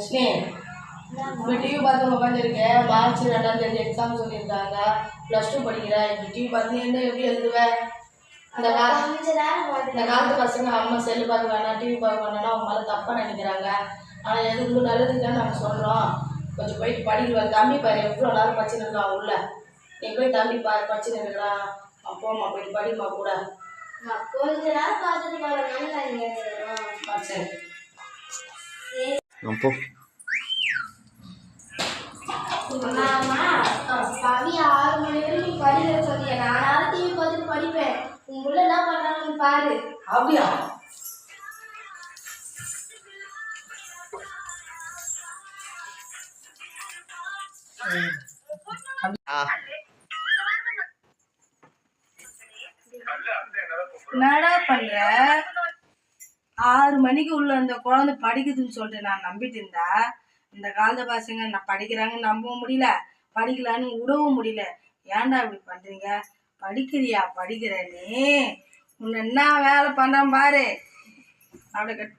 லட்சுமி இப்படி டிவி பார்த்து உட்காந்துருக்கேன் மார்ச் ரெண்டாம் தேதி எக்ஸாம் சொல்லியிருக்காங்க. ப்ளஸ் டூ படிக்கிறேன் இப்படி டிவி பார்த்து என்ன எப்படி எழுதுவேன் இந்த கால இந்த காலத்து பசங்க அம்மா செல்லு பார்க்க வேணாம் டிவி பார்க்க வேணாம்னா அவங்க மேலே தப்பாக நினைக்கிறாங்க. ஆனால் எதுக்கு நல்லதுக்கு தான் நாங்கள் சொல்கிறோம் கொஞ்சம் போயிட்டு படிக்கிறோம் தம்பி பாரு எவ்வளோ நேரம் படிச்சுன்னு இருக்கான் உள்ள? நீ போய் தம்பி பாரு படிச்சுன்னு இருக்கிறான் போம்மா போயிட்டு படிமா கூட. கொஞ்ச நேரம் பார்த்துட்டு ஆ, சரி. அப்போ பவி ஆறு மணி வரைக்கும் நீ படிக்கிற சொல்லிய நானாவது டிவி பார்த்துட்டு படிப்பேன் உன் புள்ள என்ன பண்ணான்னு பாரு அப்படியா என்னடா பண்ற? ஆறு மணிக்கு உள்ள அந்த குழந்தை படிக்குதுன்னு சொல்லிட்டு நான் நம்பிட்டு இருந்தா இந்த காலத்து பசங்க நான் படிக்கிறாங்கன்னு நம்பவும் முடியல. படிக்கலான்னு விடவும் முடியல. ஏன்டா இப்படி பண்றீங்க? படிக்கிறியா? படிக்கிற நீ உன்னை என்ன வேலை பண்றான் பாரு. அப்படி கட்